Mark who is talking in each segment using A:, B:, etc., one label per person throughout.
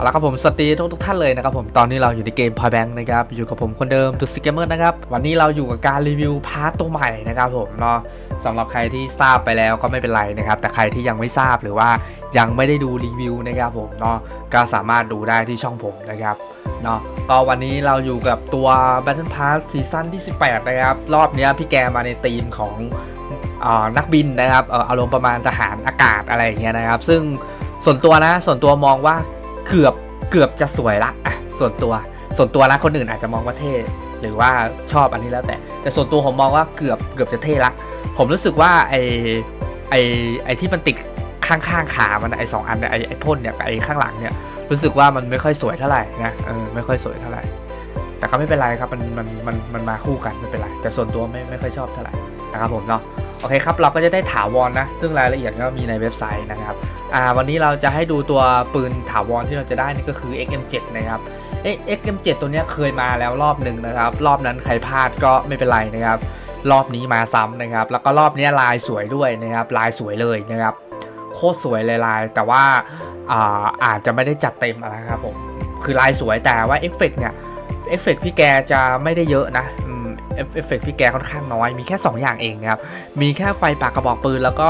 A: เอาละครับผมสวัสดีทุกทุกท่านเลยนะครับผมตอนนี้เราอยู่ในเกม Point Bank นะครับอยู่กับผมคนเดิมดูสเกมเมอร์นะครับวันนี้เราอยู่กับการรีวิวพาร์ตตัวใหม่นะครับผมเนาะสำหรับใครที่ทราบไปแล้วก็ไม่เป็นไรนะครับแต่ใครที่ยังไม่ทราบหรือว่ายังไม่ได้ดูรีวิวนะครับผมเนาะก็สามารถดูได้ที่ช่องผมนะครับเนาะก็วันนี้เราอยู่กับตัว Battle Pass ซีซั่นที่ 18 นะครับ รอบนี้พี่แกมาในธีมของอ่านักบินนะครับอารมณ์ประมาณทหารอากาศอะไรอย่างเงี้ยนะครับ ซึ่งส่วนตัวนะส่วนตัวมองว่า เกือบเกือบจะสวยละอะส่วนตัวส่วนตัวนะคนอื่นอาจจะมองว่าเท่หรือว่าชอบอันนี้แล้วแต่ แต่ส่วนตัวผมมองว่าเกือบเกือบจะเท่ละผมรู้สึกว่าไอไอไอที่มันติดข้างๆขามันไอสองอันเนี่ยไอไอพ่นเนี่ยไอข้างหลังเนี่ยรู้สึกว่ามันไม่ค่อยสวยเท่าไหร่นะเออไม่ค่อยสวยเท่าไหร่แต่ก็ไม่เป็นไรครับมันมันมันมันมาคู่กันไม่เป็นไรแต่ส่วนตัวไม่ไม่ค่อยชอบเท่าไหร่นะครับผมเนาะ โอเคครับ เราก็จะได้ถาวรนะ ซึ่งรายละเอียดก็มีในเว็บไซต์นะครับ อ่า วันนี้เราจะให้ดูตัวปืนถาวรที่เราจะได้นี่ก็คือ XM7 นะครับเอ๊ะ XM7 ตัวนี้เคยมาแล้วรอบหนึ่งนะครับ รอบนั้นใครพลาดก็ไม่เป็นไรนะครับ รอบนี้มาซ้ำนะครับ แล้วก็รอบนี้ลายสวยด้วยนะครับ ลายสวยเลยนะครับ โคตรสวยเลยลาย แต่ว่าอ่าอาจจะไม่ได้จัดเต็มอะไรครับผม คือลายสวยแต่ว่าเอฟเฟกเนี่ย เอฟเฟกพี่แกจะไม่ได้เยอะนะ เอฟเฟกพี่แกค่อนข้างน้อย มีแค่ 2 อย่างเองนะครับ มีแค่ไฟปากกระบอกปืน แล้วก็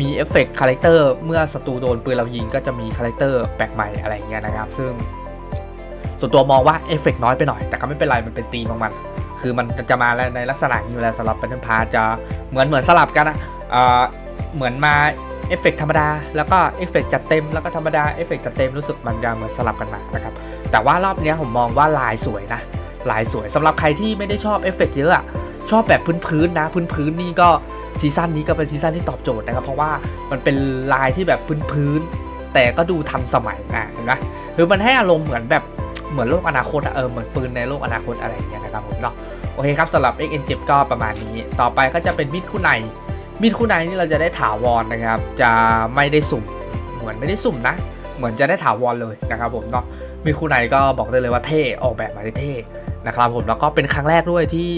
A: มีเอฟเฟกต์คาแรคเตอร์เมื่อศัตรูโดนปืนเรายิงก็จะมีคาแรคเตอร์แปลกใหม่อะไรเงี้ยนะครับ ซึ่ง ส่วนตัวมองว่าเอฟเฟกต์น้อยไปหน่อย แต่ก็ไม่เป็นไร มันเป็นตีมของมัน คือมันจะมาในลักษณะนี้อยู่แล้วสำหรับเป็นพาจะเหมือนเหมือนสลับกันนะเอ่อเหมือนมาเอฟเฟกต์ธรรมดา แล้วก็เอฟเฟกต์จัดเต็ม แล้วก็ธรรมดา เอฟเฟกต์จัดเต็ม รู้สึกมันจะเหมือนสลับกันมานะครับ แต่ว่ารอบนี้ผมมองว่าลายสวยนะ ลายสวยสำหรับใครที่ไม่ได้ชอบเอฟเฟกต์เยอะอะชอบแบบพื้นๆนะ พื้นๆนี่ก็ซีซั่นนี้ก็เป็นซีซั่นที่ตอบโจทย์นะครับ เพราะว่ามันเป็นลายที่แบบพื้นๆแต่ก็ดูทันสมัยนะเห็นไหมคือมันให้อารมณ์เหมือนแบบเหมือนโลกอนาคตเออเหมือนปืนในโลกอนาคตอะไรอย่างเงี้ยนะครับผมเนาะโอเคครับสำหรับ XN7 ก็ประมาณนี้ ต่อไปก็จะเป็นมีดคู่ในมีดคู่ในนี่เราจะได้ถาวรนะครับ จะไม่ได้สุ่ม เหมือนไม่ได้สุ่มนะ เหมือนจะได้ถาวรเลยนะครับผมเนาะมีดคู่ในก็บอกได้เลยว่าเท่ออกแบบมาได้เท่ นะครับผมแล้วก็เป็นครั้งแรกด้วยที่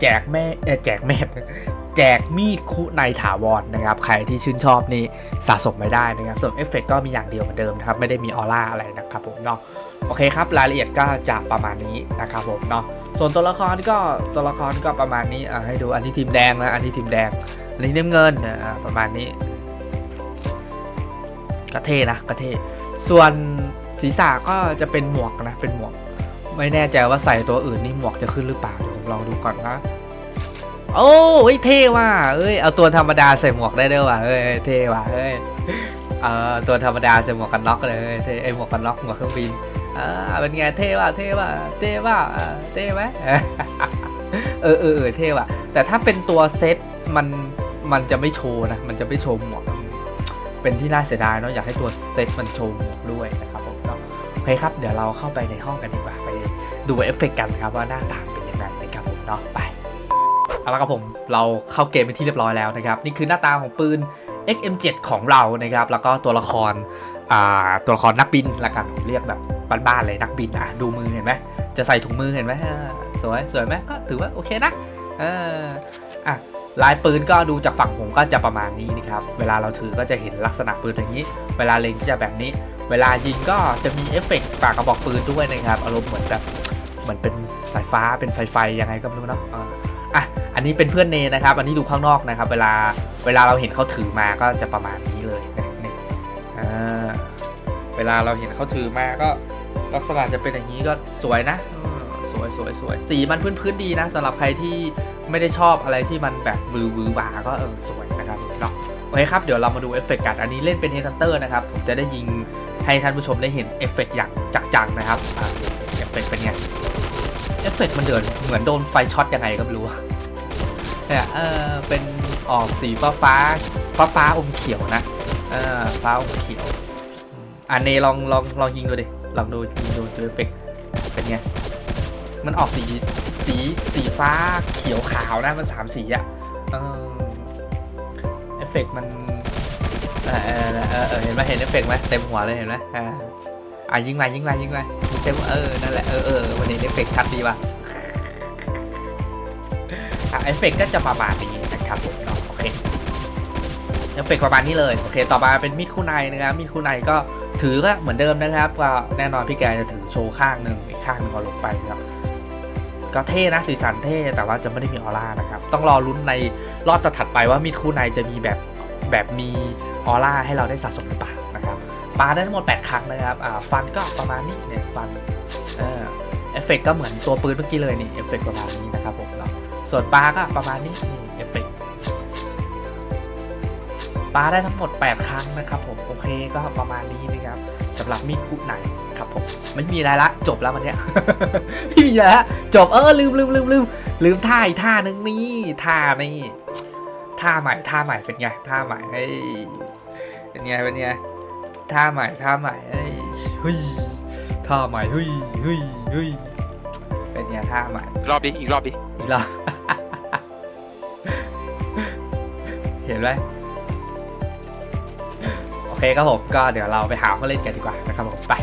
A: แจกแม่แจกแม่แจกมีดคุในถาวรนะครับ ใครที่ชื่นชอบนี่สะสมไม่ได้นะครับ ส่วนเอฟเฟกก็มีอย่างเดียวเหมือนเดิมนะครับ ไม่ได้มีออร่าอะไรนะครับผมเนาะโอเคครับ รายละเอียดก็จะประมาณนี้นะครับผมเนาะส่วนตัวละครก็ตัวละครก็ประมาณนี้อะให้ดูอันที่ทีมแดงนะอันที่ทีมแดงอันนี้น้ำเงินอะประมาณนี้ก็เทนะก็เทส่วนศีรษะก็จะเป็นหมวกนะเป็นหมวก ไม่แน่ใจว่าใส่ตัวอื่นนี่หมวกจะขึ้นหรือเปล่าเดี๋ยวผมลองดูก่อนนะโอ้ยเท่ว่ะเอ้ยเอาตัวธรรมดาใส่หมวกได้ด้วยว่ะเอ้ยเท่ว่ะเอ้ยเออตัวธรรมดาใส่หมวกกันน็อกเลยเท่ไอหมวกกันน็อกหมวกเครื่องบินอ่าเป็นไงเท่ว่ะเท่ว่ะเท่ว่ะอ่าเท่ไหมเออเออเออเท่ว่ะ แต่ถ้าเป็นตัวเซตมันมันจะไม่โชว์นะ มันจะไม่โชว์หมวกเป็นที่น่าเสียดายเนาะอยากให้ตัวเซตมันโชว์หมวกด้วยนะครับผมเนาะโอเคครับ เดี๋ยวเราเข้าไปในห้องกันดีกว่า ดูเอฟเฟกต์กันนะครับว่าหน้าตาเป็นยังไงนะครับผมเนาะไปเอาละครับผมเราเข้าเกมเป็นที่เรียบร้อยแล้วนะครับ นี่คือหน้าตาของปืน XM7 ของเรานะครับ แล้วก็ตัวละครตัวละครนักบินละกันผมเรียกแบบบ้านๆเลยนักบินอะดูมือเห็นไหมจะใส่ถุงมือเห็นไหมสวยสวยไหมก็ถือว่าโอเคนะเอออะลายปืนก็ดูจากฝั่งผมก็จะประมาณนี้นะครับ เวลาเราถือก็จะเห็นลักษณะปืนอย่างนี้ เวลาเล็งก็จะแบบนี้ เวลายิงก็จะมีเอฟเฟกต์ปากกระบอกปืนด้วยนะครับ อารมณ์เหมือนแบบ เหมือนเป็นสายฟ้าเป็นไฟไฟยังไงก็ไม่รู้เนาะอะอันนี้เป็นเพื่อนเนนะครับ อันนี้ดูข้างนอกนะครับ เวลาเวลาเราเห็นเขาถือมาก็จะประมาณนี้เลยนะนี่อ่าเวลาเราเห็นเขาถือมาก็ลักษณะจะเป็นอย่างนี้ก็สวยนะสวยสวยสวยสีมันพื้นพื้นดีนะสำหรับใครที่ไม่ได้ชอบอะไรที่มันแบบวือวือหวาก็เออสวยนะครับเนาะโอเคครับ เดี๋ยวเรามาดูเอฟเฟกต์กัน อันนี้เล่นเป็นเฮทันเตอร์นะครับ ผมจะได้ยิงให้ท่านผู้ชมได้เห็นเอฟเฟกต์อย่างจังๆนะครับเอฟเฟกต์เป็นไง อฟเฟกต์มันเดินเหมือนโดนไฟช็อตยังไงก็ไม่รู้เนี่ยเออเป็นออกสีฟ้าฟ้าฟ้าฟ้าอมเขียวนะเออฟ้าอมเขียวอืมอ่าเนลองลองลองยิงดูดิลองดูยิงดูดูเอฟเฟกต์เป็นไงมันออกสีสีสีฟ้าเขียวขาวนะมันสามสีอะเออเอฟเฟกต์มันเออเออเออเห็นไหมเห็นเอฟเฟกต์ไหมเต็มหัวเลยเห็นไหมอ่าอะยิงมายิงมายิงมา เต็มเออ นั่นแหละ เออเออวันนี้เอฟเฟกต์ชัดดีว่ะเอฟเฟกต์ก็จะประมาณนี้นะครับผมเนาะโอเคเอฟเฟกต์ประมาณนี้เลย โอเค ต่อมาเป็นมีดคู่ในนะครับ มีดคู่ในก็ถือก็เหมือนเดิมนะครับ ก็แน่นอนพี่แกจะถือโชว์ข้างหนึ่งอีกข้างหนึ่งก็ลงไปครับก็เท่นะสีสันเท่แต่ว่าจะไม่ได้มีออร่านะครับ ต้องรอลุ้นในรอบถัดไปว่ามีดคู่ในจะมีแบบแบบมีออร่าให้เราได้สะสมหรือเปล่า ปาได้ทั้งหมด 8 ครั้งนะครับ อ่า ฟันก็ประมาณนี้เนี่ย ฟัน เออเอฟเฟกก็เหมือนตัวปืนเมื่อกี้เลยนี่ เอฟเฟกประมาณนี้นะครับผมเนาส่วนปลาก็ประมาณนี้นี่เอฟเฟกปลาได้ทั้งหมด 8 ครั้งนะครับผม โอเคก็ประมาณนี้นะครับสำหรับมีดคู่ในครับผมไม่มีอะไรละจบแล้ววันเนี้ยไม่มีอะไรละจบเออลืมลืมลืมลืมลืมท่าอีกท่านึงนี่ท่านี่ท่าใหม่ท่าใหม่เป็นไงท่าใหม่เฮ้ยเป็นไงเป็นไง ท่าใหม่ท่าใหม่เฮ้ยเฮ้ยท่าใหม่เฮ้ยเฮ้ยเฮ้ยเป็นไงท่าใหม่
B: อีกรอบดิอีกรอบดิ
A: อีกแล้วเห็นไหมโอเคครับผมก็เดี๋ยวเราไปหามาเล่นกันดีกว่านะครับผมไป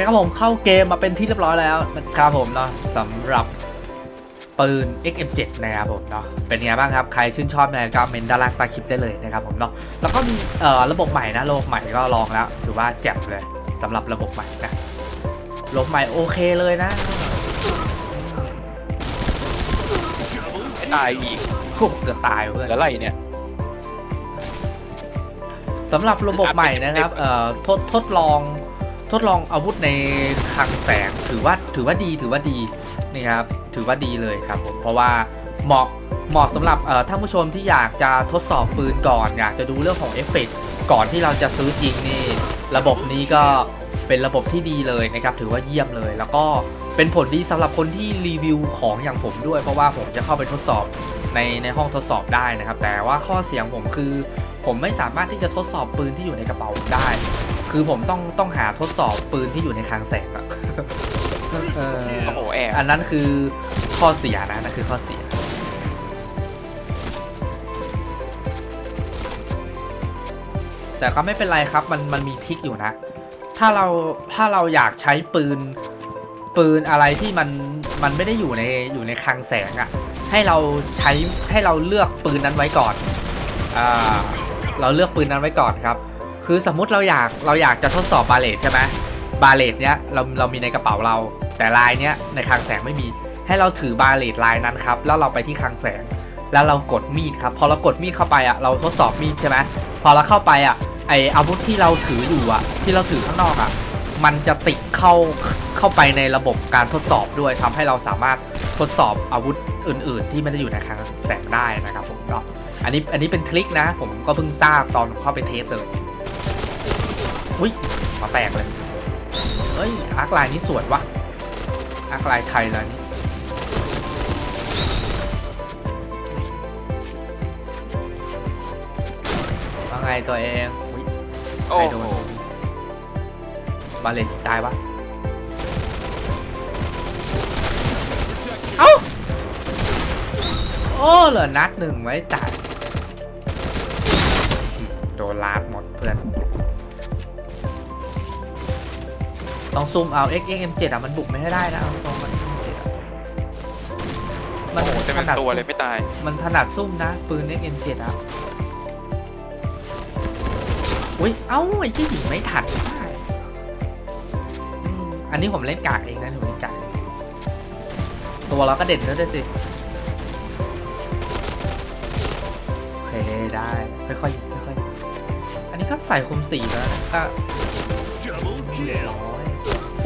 A: คครับผมเข้าเกมมาเป็นที่เรียบร้อยแล้วนะครับผมเนาะสำหรับปืน XM7 นะครับผมเนาะเป็นไงบ้างครับ ใครชื่นชอบเนี่ยก็เมนด้านล่างใต้คลิปได้เลยนะครับผมเนาะแล้วก็มีเอ่อระบบใหม่นะระบบใหม่ก็ลองแล้วถือว่าแจ่มเลยสำหรับระบบใหม่นะระบบใหม่โอเคเลยนะ
B: ไม่ตายอีก
A: โอ้เกือบตายเพื่อน
B: แล้วไรเนี่ย
A: สำหรับระบบใหม่นะครับเอ่อทดทดลอง ทดลองอาวุธในคลังแสงถือว่าถือว่าดีถือว่าดีนี่ครับถือว่าดีเลยครับผมเพราะว่าเหมาะเหมาะสำหรับท่านผู้ชมที่อยากจะทดสอบปืนก่อนอยากจะดูเรื่องของเอฟเฟกต์ก่อนที่เราจะซื้อจริงนี่ระบบนี้ก็เป็นระบบที่ดีเลยนะครับถือว่าเยี่ยมเลย แล้วก็เป็นผลดีสำหรับคนที่รีวิวของอย่างผมด้วย เพราะว่าผมจะเข้าไปทดสอบในในห้องทดสอบได้นะครับ แต่ว่าข้อเสียงผมคือ ผมไม่สามารถที่จะทดสอบปืนที่อยู่ในกระเป๋าผมได้ คือผมต้องต้องหาทดสอบปืนที่อยู่ในคลังแสงอะเออ
B: โอ้โหแอบ
A: อันนั้นคือข้อเสียนะนั่นคือข้อเสีย แต่ก็ไม่เป็นไรครับมันมันมีทริกอยู่นะ ถ้าเราถ้าเราอยากใช้ปืนปืนอะไรที่มันมันไม่ได้อยู่ในอยู่ในคลังแสงอะ่ะ ให้เราใช้ให้เราเลือกปืนนั้นไว้ก่อน อ่า เราเลือกปืนนั้นไว้ก่อนครับ คือสมมุติเราอยากเราอยากจะทดสอบบาเลตใช่ไหมบาเลตเนี้ยเราเรามีในกระเป๋าเรา แต่ลายเนี้ยในคลังแสงไม่มี ให้เราถือบาเลตลายนั้นครับแล้วเราไปที่คลังแสง แล้วเรากดมีดครับพอเรากดมีดเข้าไปอะเราทดสอบมีดใช่ไหมพอเราเข้าไปอะไออาวุธที่เราถืออยู่อะ ที่เราถือข้างนอกอะมันจะติดเข้าเข้าไปในระบบการทดสอบด้วยทำให้เราสามารถทดสอบอาวุธอื่น ๆ ที่ไม่ได้อยู่ในคลังแสงได้นะครับผมก็ อันนี้อันนี้เป็นทริคนะ ผมก็เพิ่งทราบตอนเข้าไปเทสเลยอุ้ยมาแตกเลยเฮ้ยอาร์คไลน์นี้สวยวะอาร์คไลน์ไทยแล้วนี่ว่าไงตัวเองอุ๊ย
B: โอ้
A: ใครโด
B: โห
A: นบาเลนตายวะเอ้าโอ้เหลือนัดหนึ่งไว้จ่าย ต้องซูมเอา X X M 7อะมันบุกไม่ให้ได้นะเอาตรงมัน M7 อะมั
B: โอ้โหเต็ม
A: ถ
B: เป็น
A: นัด
B: ตัวเลย
A: ซุ่ม
B: ไม่ตาย
A: มันถนัดซุ่มนะ ปืน X M 7อะอุ้ยเอ้าไอ้ที่หญิงไม่ถัดได้อืมอันนี้ผมเล่นกากเองนะผมเล่นกากเองตัวเราก็เด่นแล้วด้วยสิโอเคได้ ค่อยๆยิงค่อยๆยิงอันนี้ก็ใส่คุมสีแล้วนะก็
C: Double kill.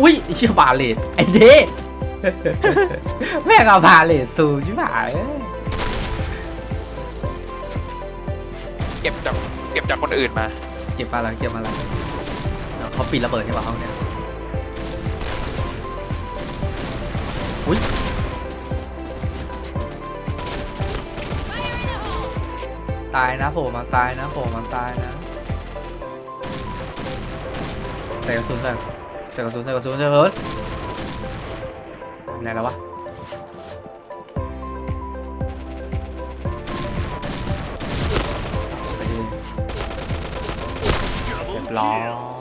A: อุ้ยเชื่อบาเลตไอ้เด้แม่งเอาบาเลตสูชิบหายเก็
B: บจากเก็บจากคนอื่นมา
A: เก็บอะไรเก็บอะไรเขาปิดระเบิดใช่ป่ะห้องเนี้ยอุ้ยตายนะผมมันตายนะผมมันตายนะแต่กระสุนใส่ ใส่กระสุนใส่กระสุนใส่เฮิร์ตไหนแล้ววะเรียบร้อย
C: kill.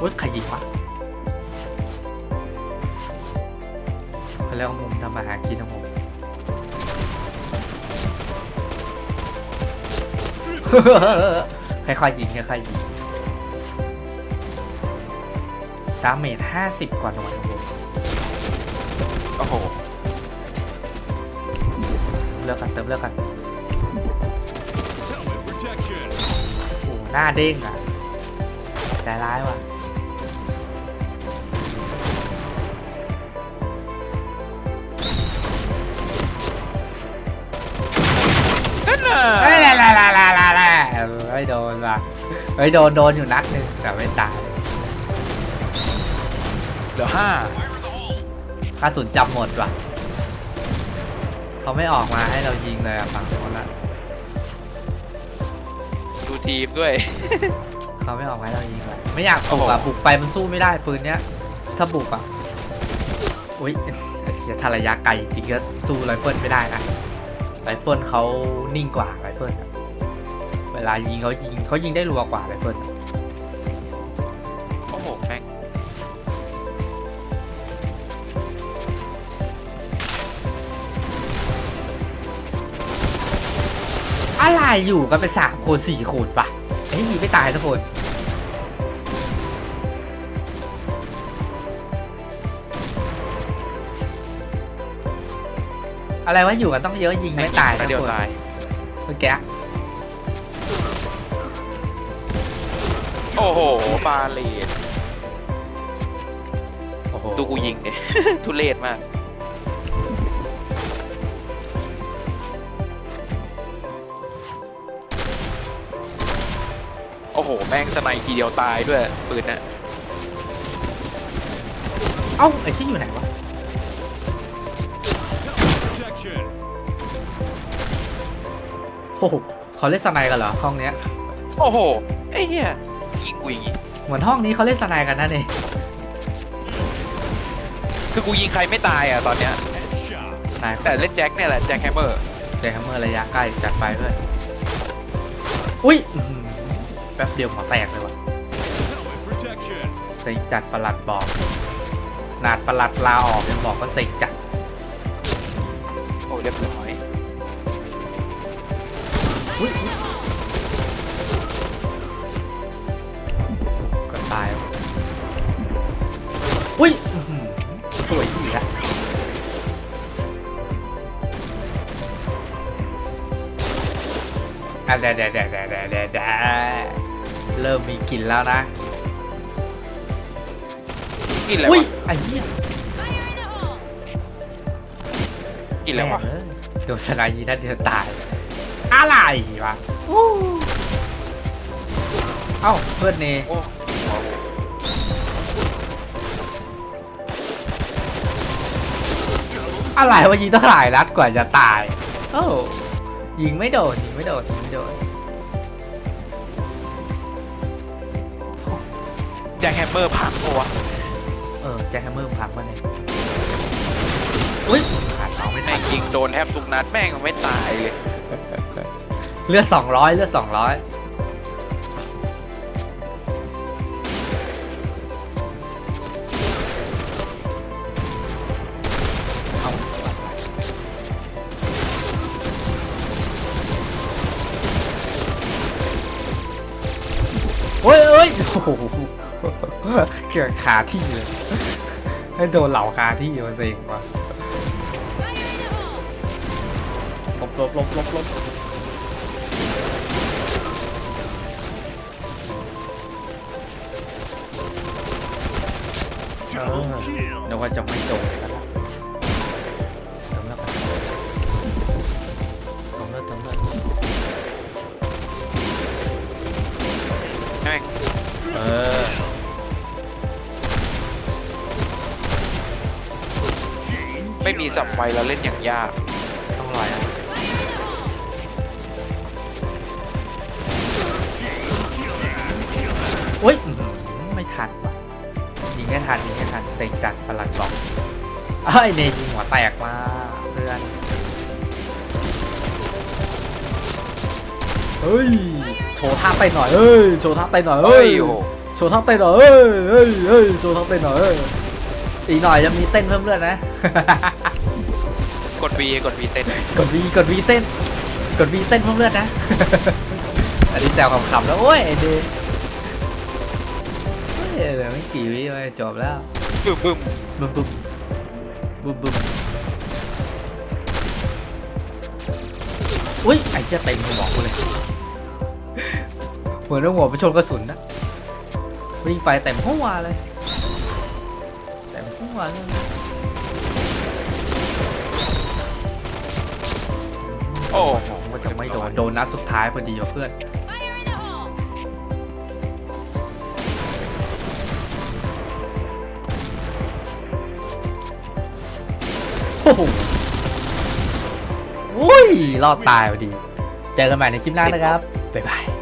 A: อุ้ยใครยิงวะเขาเรียกว่ามุมทำมาหากินของผมเฮ้ ค่อยๆยิงค่อยๆยิงดาเมจห้าสิบกว่าหน่วยครับผม
B: โอ้โห
A: เลือกกันเติมเลือกกัน
C: Helmet protection.
A: โอ้โหหน้าเด้งอะใจร้ายว่ะ เฮ้ยโดนว่ะเฮ้ยโดนโดนอยู่นัดหนึงแต่ไม่ตาย
B: เหลือห้า
A: กระสุนจำหมดว่ะเขาไม่ออกมาให้เรายิงเลยอะฝั่งโน้นอะ
B: ดูทีมด้วย
A: เขาไม่ออกมาให้เรายิงเลยไม่อยากบุกอะ
B: โอ้โห
A: บุกไปมันสู้ไม่ได้ปืนเนี้ย ถ้าบุกอะอุ้ยไอ้เหี้ยถ้าระยะไกลจริงก็สู้ไรเฟิลไม่ได้นะไรเฟิลเขานิ่งกว่าไรเฟิลอะ เวลายิงเขายิงเขายิงได้รัวกว่าไรเฟิลอะ
B: โอ้โหแม่ง
A: อะไรอยู่กันเป็นสามคนสี่คนปะเฮ้ยยิงไม่ตายสักคนอะไรวะอยู่กันต้องเยอะยิงไม่ตาย
B: แม่
A: สั
B: ง
A: ก
B: เดียว
A: คน
B: ตาย
A: เมื่อกี้
B: โอ้โหบาเลน
A: โอ้โห
B: ดูกูยิงเนี่ย ทุเรศมาก โอ้โห แม่งสไนทีเดียวตายด้วยปืนน่ะ
A: เอ้าไอ้ที่อยู่ไหนวะ
C: Protection.
A: โอ้โหเขาเล่นสไนกันเหรอห้องเนี้ย
B: โอ้โหไอ้เหี้ยยิง กูอย่างงี้
A: เหมือนห้องนี้เขาเล่นสไนกันนั่นเอง
B: คือกูยิงใครไม่ตายอะตอนเนี้ย
C: Headshot.
A: นาย
B: แต่เล่นแจ็คเนี่ยแหละแจ็คแฮมเมอร์
A: เจคฮัมเมอร์ระยะใกล้จัดไปเพื่อนอุ้ยอื้อหือแป๊บเดียวหัวแตกเลยว่ะ
C: Helmet protection.
A: เซ็งจัดประหลัดบอกหนาดประหลัดลาออกยังบอกว่าเซ็งจัด
B: โอ้เรียบร้อย
A: อุ้ยอุ๊ย อะเดะเดะเดะเดะเดะเดะเดะเริ่มมีกลิ่นแล้วนะ
B: กินอะไร
A: อุ้ยวะไอ้เหี้ย
B: กินอะไรวะ
A: แม่งเอ้ยโดนสไนยีนัดเดียวตาย อะไรวะอู้เอ้าเพื่อนเน
B: โอ้หัวกู
A: อะไรวะยิงต้องหลายนัดกว่าจะตายโอ้ ยิงไม่โดนยิงไม่โดนยิงไม่โดน
B: แจ็คแฮมเมอร์พังปะวะ
A: เออแจ็คแฮมเมอร์พังมาเนี่ยอุ้ยขาดเอาไม่ทั
B: แม่
A: น
B: งยิงโดนแทบทุกนัดแม่งไม่ตายเลย
A: เลือดสองร้อยเลือดสองร้อย อ้ยโอ้ยโอ้โหเกิดขาที่เลย ให้โดนเหล่าคาที่มาเซ็งว่ะลบลบลบลบลบ
C: Double
A: Ah.
C: kill.
A: นึกว่าจะไม่โดน
B: ไม่มีสับ
C: killer.
B: ไฟเราเล่นอย่างยากไหวอะ
A: อุ้ยอื้อหือไม่ทันว่ะยิงไม่ทันยิงไม่ทันเตะจัดพลังบล็อกเอ้ยเนยิงหัวแตกมาเพื่อนเฮ้ยโชว์ท่าเต้นหน่อยเฮ้ยโชว์ท่าเต้นหน่อย
B: เฮ้
A: เฮ้
B: ย
A: ย
B: โอ้โห
A: โชว์ท่าเต้นหน่อยเฮ้ยเฮ้ยเฮ้ยโชว์ท่าเต้นหน่อยเฮ้ย อีกหน่อยจะมีเต้นเพิ่มเลือดนะ
B: กด V กด V เต้น
A: กดวีกดวีเต้น กดวีเต้นเพิ่มเลือดนะ อันนี้แซวขำๆแล้วโอ้ยไอ้เดนเฮ้ยเหลือไม่กี่วิเลยจบแล้ว
B: บึ้มบึ้ม
A: บึ้มบึ้มบึ้มบึ้มอุ้ยไอ้เจ้าเต็มหัวกูเลยเหมือนเอาหัวไปชนกระสุนนะวิ่งไปเต็มหัวเลย เต็มหัวเลย
B: โอ้โห
A: ก็จะไม่โดนโดนนัดสุดท้ายพอดีว่ะเพื่อน
D: Fire in the hole!
A: โอ้โหอุ้ยรอดตายพอดี เจอกันใหม่ในคลิปหน้านะครับ บ๊ายบาย